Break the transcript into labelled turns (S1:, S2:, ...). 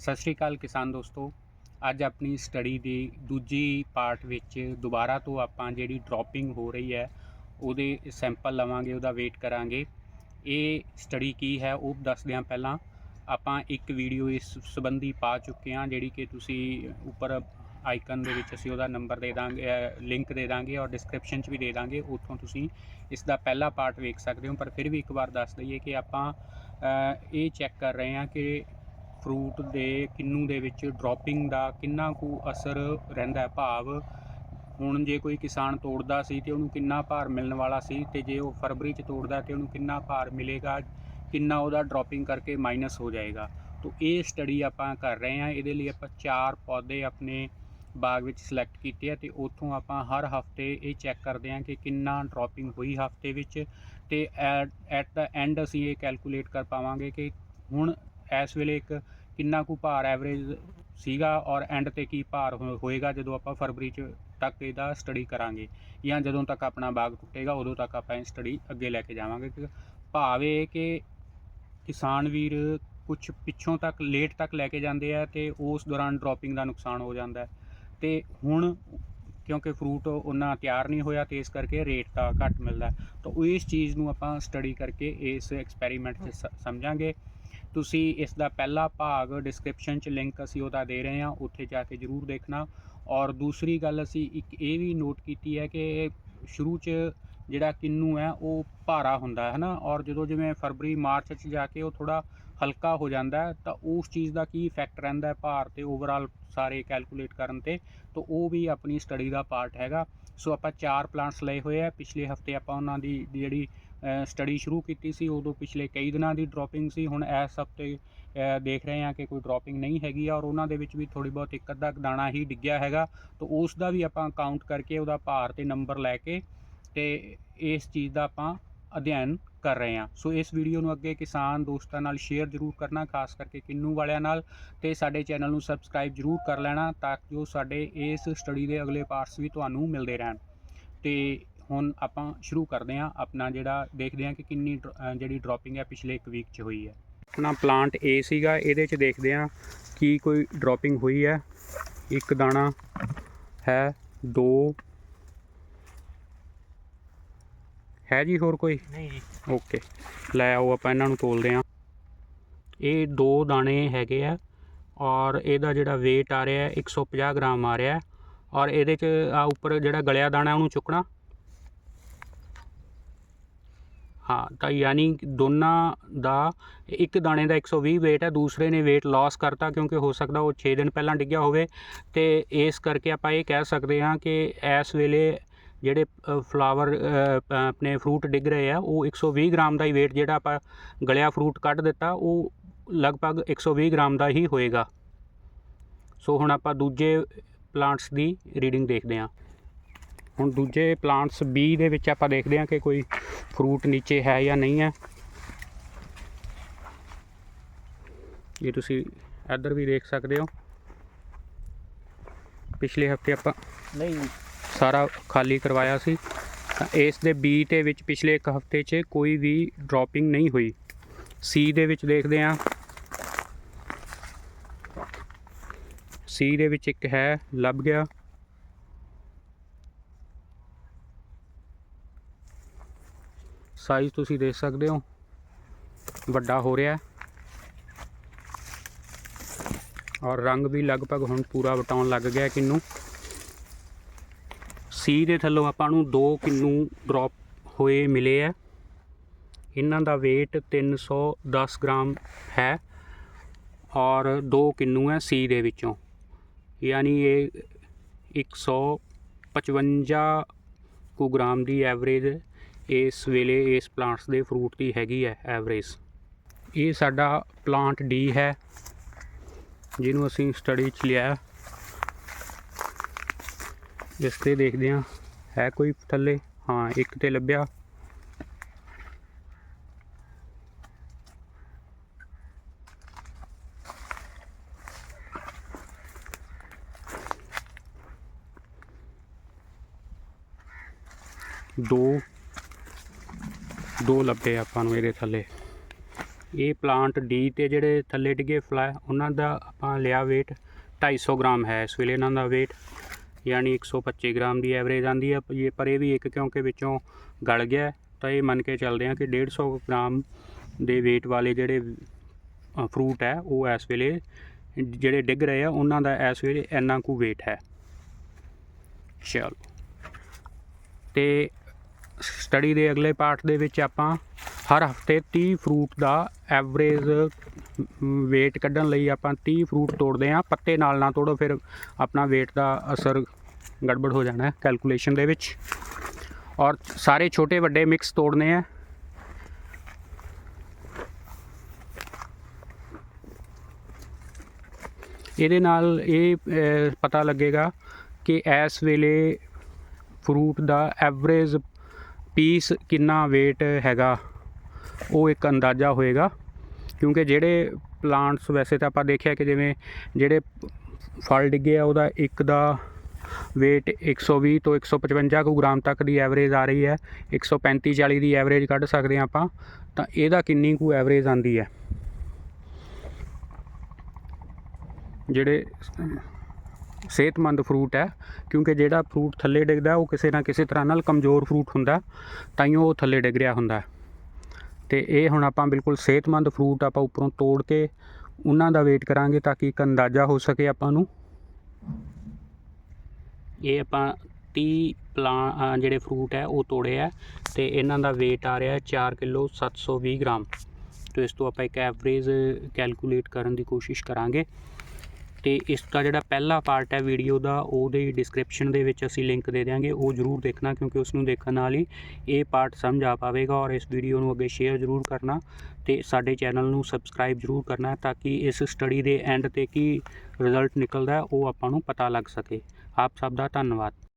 S1: ਸਤਿ ਸ਼੍ਰੀ ਅਕਾਲ ਕਿਸਾਨ ਦੋਸਤੋ। ਅੱਜ ਆਪਣੀ ਸਟੱਡੀ ਦੀ ਦੂਜੀ ਪਾਰਟ ਵਿੱਚ ਦੁਬਾਰਾ ਤੋਂ ਆਪਾਂ ਜਿਹੜੀ ਡ੍ਰੌਪਿੰਗ ਹੋ ਰਹੀ ਹੈ, ਉਹਦੇ ਸੈਂਪਲ ਲਵਾਂਗੇ, ਉਹਦਾ ਵੇਟ ਕਰਾਂਗੇ। ਇਹ ਸਟੱਡੀ ਕੀ ਹੈ, ਉਹ ਦੱਸਦਿਆਂ ਪਹਿਲਾਂ। ਆਪਾਂ ਇੱਕ ਵੀਡੀਓ ਇਸ ਸੰਬੰਧੀ ਪਾ ਚੁੱਕੇ ਹਾਂ, ਜਿਹੜੀ ਕਿ ਤੁਸੀਂ ਉੱਪਰ ਆਈਕਨ ਦੇ ਵਿੱਚ ਅਸੀਂ ਉਹਦਾ ਨੰਬਰ ਦੇ ਦਾਂਗੇ ਲਿੰਕ ਦੇ ਦਾਂਗੇ ਔਰ ਡਿਸਕ੍ਰਿਪਸ਼ਨ 'ਚ ਵੀ ਦੇ ਦਾਂਗੇ। ਉੱਥੋਂ ਤੁਸੀਂ ਇਸ ਦਾ ਪਹਿਲਾ ਪਾਰਟ ਵੇਖ ਸਕਦੇ ਹੋ। ਪਰ ਫਿਰ ਵੀ ਇੱਕ ਵਾਰ ਦੱਸ ਦਈਏ ਕਿ ਆਪਾਂ ਇਹ ਚੈੱਕ ਕਰ ਰਹੇ ਹਾਂ ਕਿ ਫਰੂਟ ਦੇ ਕਿੰਨੂ ਦੇ ਵਿੱਚ ਡ੍ਰੌਪਿੰਗ ਦਾ ਕਿੰਨਾ ਕੁ ਅਸਰ ਰਹਿੰਦਾ ਹੈ ਭਾਵ? ਹੁਣ ਜੇ ਕੋਈ ਕਿਸਾਨ ਤੋੜਦਾ ਸੀ ਤੇ ਉਹਨੂੰ ਕਿੰਨਾ ਭਾਰ ਮਿਲਣ ਵਾਲਾ ਸੀ ਤੇ ਜੇ ਉਹ ਫਰਵਰੀ ਚ ਤੋੜਦਾ ਤੇ ਉਹਨੂੰ ਕਿੰਨਾ ਭਾਰ ਮਿਲੇਗਾ, ਕਿੰਨਾ ਉਹਦਾ ਡ੍ਰੌਪਿੰਗ ਕਰਕੇ ਮਾਈਨਸ ਹੋ ਜਾਏਗਾ? ਤੋਂ ਇਹ ਸਟੱਡੀ ਆਪਾਂ ਕਰ ਰਹੇ ਹਾਂ। ਇਹਦੇ ਲਈ ਆਪਾਂ ਚਾਰ ਪੌਦੇ ਆਪਣੇ ਬਾਗ ਵਿੱਚ ਸਿਲੈਕਟ ਕੀਤੇ ਆ ਤੇ ਉੱਥੋਂ ਆਪਾਂ ਹਰ ਹਫ਼ਤੇ ਇਹ ਚੈੱਕ ਕਰਦੇ ਹਾਂ ਕਿ ਕਿੰਨਾ ਡ੍ਰੌਪਿੰਗ ਹੋਈ ਹਫ਼ਤੇ ਵਿੱਚ ਤੇ ਐਟ ਦਾ ਐਂਡ ਅਸੀਂ ਇਹ ਕੈਲਕੂਲੇਟ ਕਰ ਪਾਵਾਂਗੇ ਕਿ ਹੁਣ ਇਸ ਵੇਲੇ ਇੱਕ ਕਿੰਨਾ ਕੁ ਭਾਰ ਐਵਰੇਜ ਸੀਗਾ ਔਰ ਐਂਡ ਤੇ ਕੀ ਭਾਰ ਹੋਏਗਾ ਜਦੋਂ ਆਪਾਂ ਫਰਵਰੀ ਚ ਤੱਕ ਇਹਦਾ ਸਟੱਡੀ ਕਰਾਂਗੇ ਜਾਂ ਜਦੋਂ ਤੱਕ ਆਪਣਾ ਬਾਗ ਟੁੱਟੇਗਾ ਉਦੋਂ ਤੱਕ ਆਪਾਂ ਇਹ ਸਟੱਡੀ ਅੱਗੇ ਲੈ ਕੇ ਜਾਵਾਂਗੇ ਕਿ ਭਾਵ ਇਹ ਕਿ ਕਿਸਾਨ ਵੀਰ ਕੁਝ ਪਿੱਛੋਂ ਤੱਕ ਲੇਟ ਤੱਕ ਲੈ ਕੇ ਜਾਂਦੇ ਆ ਤੇ ਉਸ ਦੌਰਾਨ ਡ੍ਰੌਪਿੰਗ ਦਾ ਨੁਕਸਾਨ ਹੋ ਜਾਂਦਾ ਹੈ। ਤੇ ਹੁਣ ਕਿਉਂਕਿ ਫਰੂਟ ਉਹਨਾਂ ਤਿਆਰ ਨਹੀਂ ਹੋਇਆ ਤੇ ਇਸ ਕਰਕੇ ਰੇਟ ਤਾਂ ਘੱਟ ਮਿਲਦਾ ਤਾਂ ਇਸ ਚੀਜ਼ ਨੂੰ ਆਪਾਂ ਸਟੱਡੀ ਕਰਕੇ ਇਸ ਐਕਸਪੈਰੀਮੈਂਟ 'ਚ ਸ- ਸਮਝਾਂਗੇ। ਤੁਸੀਂ ਇਸ ਦਾ ਪਹਿਲਾ ਭਾਗ ਡਿਸਕ੍ਰਿਪਸ਼ਨ 'ਚ ਲਿੰਕ ਅਸੀਂ ਉਹਦਾ ਦੇ ਰਹੇ ਹਾਂ, ਉੱਥੇ ਜਾ ਕੇ ਜਰੂਰ ਦੇਖਣਾ। ਔਰ ਦੂਸਰੀ ਗੱਲ ਅਸੀਂ ਇੱਕ ਇਹ ਵੀ ਨੋਟ ਕੀਤੀ ਹੈ ਕਿ ਸ਼ੁਰੂ 'ਚ ਜਿਹੜਾ ਕਿੰਨੂ ਹੈ, ਉਹ ਭਾਰਾ ਹੁੰਦਾ ਹੈ ਨਾ ਔਰ ਜਦੋਂ ਜਿਵੇਂ ਫਰਵਰੀ, ਮਾਰਚ 'ਚ ਜਾ ਕੇ ਉਹ ਥੋੜਾ ਹਲਕਾ ਹੋ ਜਾਂਦਾ ਹੈ, ਤਾਂ ਉਸ ਚੀਜ਼ ਦਾ ਕੀ ਇਫੈਕਟ ਰਹਿੰਦਾ ਹੈ ਭਾਰ ਤੇ ਓਵਰਆਲ ਸਾਰੇ ਕੈਲਕੂਲੇਟ ਕਰਨ ਤੇ, ਤਾਂ ਉਹ ਵੀ ਆਪਣੀ ਸਟੱਡੀ ਦਾ ਪਾਰਟ ਹੈਗਾ। ਸੋ ਆਪਾਂ ਚਾਰ ਪਲਾਂਟਸ ਲਏ ਹੋਏ ਆ ਪਿਛਲੇ ਹਫ਼ਤੇ ਆਪਾਂ ਉਹਨਾਂ ਦੀ ਦੀ ਜਿਹੜੀ ਸਟੱਡੀ ਸ਼ੁਰੂ ਕੀਤੀ ਸੀ, ਉਦੋਂ ਪਿਛਲੇ ਕਈ ਦਿਨਾਂ ਦੀ ਡ੍ਰੌਪਿੰਗ ਸੀ, ਹੁਣ ਇਸ ਹਫ਼ਤੇ ਦੇਖ ਰਹੇ ਹਾਂ ਕਿ ਕੋਈ ਡ੍ਰੌਪਿੰਗ ਨਹੀਂ ਹੈਗੀ ਆ ਔਰ ਉਹਨਾਂ ਦੇ ਵਿੱਚ ਵੀ ਥੋੜੀ ਬਹੁਤ ਇੱਕ ਅੱਧਾ ਦਾਣਾ ਹੀ ਡਿੱਗਿਆ ਹੈਗਾ, ਤਾਂ ਉਸ ਦਾ ਵੀ ਆਪਾਂ ਕਾਊਂਟ ਕਰਕੇ ਉਹਦਾ ਭਾਰ ਤੇ ਨੰਬਰ ਲੈ ਕੇ ਤੇ ਇਸ ਚੀਜ਼ ਦਾ ਆਪਾਂ ਅਧਿਐਨ ਕਰ ਰਹੇ ਹਾਂ। ਸੋ ਇਸ ਵੀਡੀਓ ਨੂੰ ਅੱਗੇ ਕਿਸਾਨ ਦੋਸਤਾਂ ਨਾਲ ਸ਼ੇਅਰ ਜ਼ਰੂਰ ਕਰਨਾ, ਖਾਸ ਕਰਕੇ ਕਿੰਨੂ ਵਾਲਿਆਂ ਨਾਲ ਤੇ ਸਾਡੇ ਚੈਨਲ ਨੂੰ ਸਬਸਕ੍ਰਾਈਬ ਜ਼ਰੂਰ ਕਰ ਲੈਣਾ ਤਾਂ ਜੋ ਸਾਡੇ ਇਸ ਸਟੱਡੀ ਦੇ ਅਗਲੇ ਪਾਰਟਸ ਵੀ ਤੁਹਾਨੂੰ ਮਿਲਦੇ ਰਹਿਣ। ਤੇ ਹੁਣ ਆਪਾਂ ਸ਼ੁਰੂ ਕਰਦੇ ਹਾਂ ਆਪਣਾ ਜਿਹੜਾ ਦੇਖਦੇ ਹਾਂ ਕਿ ਕਿੰਨੀ ਜਿਹੜੀ ਡ੍ਰੌਪਿੰਗ ਹੈ ਪਿਛਲੇ ਇੱਕ ਵੀਕ 'ਚ ਹੋਈ ਹੈ। ਆਪਣਾ ਪਲਾਂਟ A ਸੀਗਾ ਇਹਦੇ 'ਚ ਦੇਖਦੇ ਹਾਂ ਕੀ ਕੋਈ ਡ੍ਰੌਪਿੰਗ ਹੋਈ ਹੈ। ਇੱਕ ਦਾਣਾ ਹੈ ਦੋ ਹੈ ਜੀ ਹੋਰ ਕੋਈ?
S2: ਨਹੀਂ ਜੀ।
S1: ਓਕੇ ਲੈ ਆਓ ਆਪਾਂ ਇਹਨਾਂ ਨੂੰ ਤੋਲਦੇ ਹਾਂ। ਇਹ ਦੋ ਦਾਣੇ ਹੈਗੇ ਆ ਔਰ ਇਹਦਾ ਜਿਹੜਾ weight ਆ ਰਿਹਾ ਹੈ 150 ਗ੍ਰਾਮ ਆ ਰਿਹਾ ਔਰ ਇਹਦੇ ਚ ਆ ਉੱਪਰ ਜਿਹੜਾ ਗਲਿਆ ਦਾਣਾ ਉਹਨੂੰ ਚੁੱਕਣਾ। ਹਾਂ, ਤਾਂ ਯਾਨੀ ਦੋਨਾਂ ਦਾ ਇੱਕ ਦਾਣੇ ਦਾ 120 weight ਹੈ, ਦੂਸਰੇ ਨੇ weight loss ਕਰਤਾ ਕਿਉਂਕਿ ਹੋ ਸਕਦਾ ਉਹ 6 ਦਿਨ ਪਹਿਲਾਂ ਡਿੱਗਿਆ ਹੋਵੇ ਤੇ ਇਸ ਕਰਕੇ ਆਪਾਂ ਇਹ ਕਹਿ ਸਕਦੇ ਹਾਂ ਕਿ ਇਸ ਵੇਲੇ ਜਿਹੜੇ ਫਲਾਵਰ ਆਪਣੇ ਫਰੂਟ ਡਿੱਗ ਰਹੇ ਆ, ਉਹ 120 ਗ੍ਰਾਮ ਦਾ ਹੀ weight ਜਿਹੜਾ ਆਪਾਂ ਗਲਿਆ ਫਰੂਟ ਕੱਢ ਦਿੱਤਾ, ਉਹ ਲਗਭਗ 120 ਗ੍ਰਾਮ ਦਾ ਹੀ ਹੋਏਗਾ। ਸੋ ਹੁਣ ਆਪਾਂ ਦੂਜੇ ਪਲਾਂਟਸ ਦੀ ਰੀਡਿੰਗ ਦੇਖਦੇ ਹਾਂ। ਹੁਣ ਦੂਜੇ ਪਲਾਂਟਸ B ਦੇ ਵਿੱਚ ਆਪਾਂ ਦੇਖਦੇ ਹਾਂ ਕਿ ਕੋਈ ਫਰੂਟ ਨੀਚੇ ਹੈ ਜਾਂ ਨਹੀਂ ਹੈ। ਇਹ ਤੁਸੀਂ ਇੱਧਰ ਵੀ ਦੇਖ ਸਕਦੇ ਹੋ। ਪਿਛਲੇ ਹਫ਼ਤੇ ਆਪਾਂ
S2: ਨਹੀਂ।
S1: ਸਾਰਾ ਖਾਲੀ ਕਰਵਾਇਆ ਸੀ। ਤਾਂ ਇਸ ਦੇ ਬੀ ਦੇ ਵਿੱਚ ਪਿਛਲੇ ਇੱਕ ਹਫ਼ਤੇ 'ਚ ਕੋਈ ਵੀ ਡ੍ਰੌਪਿੰਗ ਨਹੀਂ ਹੋਈ। ਸੀ ਦੇ ਵਿੱਚ ਦੇਖਦੇ ਹਾਂ। ਸੀ ਦੇ ਵਿੱਚ ਇੱਕ ਹੈ ਲੱਭ ਗਿਆ। ਸਾਈਜ਼ ਤੁਸੀਂ ਦੇਖ ਸਕਦੇ ਹੋ। ਵੱਡਾ ਹੋ ਰਿਹਾ ਔਰ ਰੰਗ ਵੀ ਲਗਭਗ ਹੁਣ ਪੂਰਾ ਵਟਾਉਣ ਲੱਗ ਗਿਆ ਕਿੰਨੂ। ਸੀ ਦੇ ਥੱਲੋਂ ਆਪਾਂ ਨੂੰ ਦੋ ਕਿੰਨੂ ਡ੍ਰੌਪ ਹੋਏ ਮਿਲੇ ਆ ਇਹਨਾਂ ਦਾ weight 310 ਗ੍ਰਾਮ ਹੈ ਔਰ ਦੋ ਕਿੰਨੂ ਹੈ ਸੀ ਦੇ ਵਿੱਚੋਂ। ਯਾਨੀ ਇਹ 155 ਕੁ ਗ੍ਰਾਮ ਦੀ ਐਵਰੇਜ ਇਸ ਵੇਲੇ ਇਸ ਪਲਾਂਟਸ ਦੇ ਫਰੂਟ ਦੀ ਹੈਗੀ ਹੈ ਐਵਰੇਜ ਇਹ ਸਾਡਾ ਪਲਾਂਟ ਡੀ ਹੈ, ਜਿਹਨੂੰ ਅਸੀਂ ਸਟੱਡੀ 'ਚ ਲਿਆ ਇਸ ਤੇ ਦੇਖਦੇ ਹਾਂ, ਹੈ ਕੋਈ ਥੱਲੇ? ਹਾਂ, ਇੱਕ ਤੇ ਲੱਭਿਆ। ਦੋ ਦੋ ਲੱਭੇ ਆਪਾਂ ਨੂੰ ਇਹਦੇ ਥੱਲੇ। ਇਹ ਪਲਾਂਟ ਡੀ ਤੇ ਜਿਹੜੇ ਥੱਲੇ ਡਿੱਗੇ ਫਲਾ, ਉਹਨਾਂ ਦਾ ਆਪਾਂ ਲਿਆ weight 250 ਗ੍ਰਾਮ ਹੈ। ਇਸ ਵੇਲੇ ਇਹਨਾਂ ਦਾ weight ਯਾਨੀ 125 ਗ੍ਰਾਮ ਦੀ ਐਵਰੇਜ ਆਂਦੀ ਹੈ। ਇਹ ਪਰ ਇਹ ਵੀ ਇੱਕ ਕਿਉਂਕਿ ਵਿੱਚੋਂ ਗਲ ਗਿਆ ਤਾਂ ਇਹ ਮੰਨ ਕੇ ਚੱਲਦੇ ਹਾਂ ਕਿ 150 ਗ੍ਰਾਮ ਦੇ weight ਵਾਲੇ ਜਿਹੜੇ ਫਰੂਟ ਹੈ, ਉਹ ਇਸ ਵੇਲੇ ਜਿਹੜੇ ਡਿੱਗ ਰਹੇ ਆ, ਉਹਨਾਂ ਦਾ ਇਸ ਵੇਲੇ ਇੰਨਾ ਕੁ weight ਹੈ। ਚਲੋ। ਤੇ ਸਟੱਡੀ ਦੇ ਅਗਲੇ ਪਾਰਟ ਦੇ ਵਿੱਚ ਆਪਾਂ ਹਰ ਹਫ਼ਤੇ 30 ਫਰੂਟ ਦਾ ਐਵਰੇਜ weight ਕੱਢਣ ਲਈ ਆਪਾਂ 30 ਫਰੂਟ ਤੋੜਦੇ ਹਾਂ। ਪੱਤੇ ਨਾਲ ਨਾ ਤੋੜੋ, ਫਿਰ ਆਪਣਾ weight ਦਾ ਅਸਰ ਗੜਬੜ ਹੋ ਜਾਣਾ ਹੈ ਕੈਲਕੂਲੇਸ਼ਨ ਦੇ ਵਿੱਚ। ਔਰ ਸਾਰੇ ਛੋਟੇ ਵੱਡੇ ਮਿਕਸ ਤੋੜਨੇ ਆ ਇਹਦੇ ਨਾਲ ਇਹ ਪਤਾ ਲੱਗੇਗਾ ਕਿ ਇਸ ਵੇਲੇ ਫਰੂਟ ਦਾ ਐਵਰੇਜ ਪੀਸ ਕਿੰਨਾ weight ਹੈਗਾ, ਉਹ ਇੱਕ ਅੰਦਾਜ਼ਾ ਹੋਏਗਾ। ਕਿਉਂਕਿ ਜਿਹੜੇ ਪਲਾਂਟਸ ਵੈਸੇ ਤਾਂ ਆਪਾਂ ਦੇਖਿਆ ਕਿ ਜਿਵੇਂ ਜਿਹੜੇ ਫਲ ਡਿੱਗੇ ਆ, ਉਹਦਾ ਇੱਕ ਦਾ weight 120 ਤੋਂ 155 ਕੁ ਗ੍ਰਾਮ ਤੱਕ ਦੀ ਐਵਰੇਜ ਆ ਰਹੀ ਹੈ। 135 40 ਦੀ ਐਵਰੇਜ ਕੱਢ ਸਕਦੇ ਹਾਂ ਆਪਾਂ, ਤਾਂ ਇਹਦਾ ਕਿੰਨੀ ਕੁ ਐਵਰੇਜ ਆਂਦੀ ਹੈ? ਜਿਹੜੇ ਸਿਹਤਮੰਦ ਫਰੂਟ ਹੈ, ਕਿਉਂਕਿ ਜਿਹੜਾ ਫਰੂਟ ਥੱਲੇ ਡਿੱਗਦਾ, ਉਹ ਕਿਸੇ ਨਾ ਕਿਸੇ ਤਰ੍ਹਾਂ ਨਾਲ ਕਮਜ਼ੋਰ ਫਰੂਟ ਹੁੰਦਾ ਤਾਂ ਹੀ ਉਹ ਥੱਲੇ ਡਿੱਗ ਰਿਹਾ ਹੁੰਦਾ। ਤੇ ਇਹ ਹੁਣ ਆਪਾਂ ਬਿਲਕੁਲ ਸਿਹਤਮੰਦ ਫਰੂਟ ਆਪਾਂ ਉੱਪਰੋਂ ਤੋੜ ਕੇ ਉਹਨਾਂ ਦਾ ਵੇਟ ਕਰਾਂਗੇ ਤਾਂ ਕਿ ਇੱਕ ਅੰਦਾਜ਼ਾ ਹੋ ਸਕੇ ਆਪਾਂ ਨੂੰ। ਇਹ ਆਪਾਂ 30 ਪਲਾਂ ਜਿਹੜੇ ਫਰੂਟ ਹੈ, ਉਹ ਤੋੜੇ ਆ ਤੇ ਇਹਨਾਂ ਦਾ weight ਆ ਰਿਹਾ 4 ਕਿਲੋ 720 ਗ੍ਰਾਮ। ਤੇ ਇਸ ਤੋਂ ਆਪਾਂ ਇੱਕ ਐਵਰੇਜ ਕੈਲਕੂਲੇਟ ਕਰਨ ਦੀ ਕੋਸ਼ਿਸ਼ ਕਰਾਂਗੇ। ਤੇ ਇਸ ਦਾ ਜਿਹੜਾ ਪਹਿਲਾ ਪਾਰਟ ਹੈ ਵੀਡੀਓ ਦਾ, ਉਹਦੇ ਡਿਸਕ੍ਰਿਪਸ਼ਨ ਦੇ ਵਿੱਚ ਅਸੀਂ ਲਿੰਕ ਦੇ ਦਿਆਂਗੇ, ਉਹ ਜ਼ਰੂਰ ਦੇਖਣਾ ਕਿਉਂਕਿ ਉਸ ਨੂੰ ਦੇਖਣ ਨਾਲ ਹੀ ਇਹ ਪਾਰਟ ਸਮਝ ਆ ਪਾਵੇਗਾ ਔਰ ਇਸ ਵੀਡੀਓ ਨੂੰ ਅੱਗੇ ਸ਼ੇਅਰ ਜ਼ਰੂਰ ਕਰਨਾ ਤੇ ਸਾਡੇ ਚੈਨਲ ਨੂੰ ਸਬਸਕ੍ਰਾਈਬ ਜ਼ਰੂਰ ਕਰਨਾ ਤਾਂ ਕਿ ਇਸ ਸਟੱਡੀ ਦੇ ਐਂਡ ਤੇ ਕੀ ਰਿਜ਼ਲਟ ਨਿਕਲਦਾ ਉਹ ਆਪਾਂ ਨੂੰ ਪਤਾ ਲੱਗ ਸਕੇ। ਆਪ ਸਭ ਦਾ ਧੰਨਵਾਦ।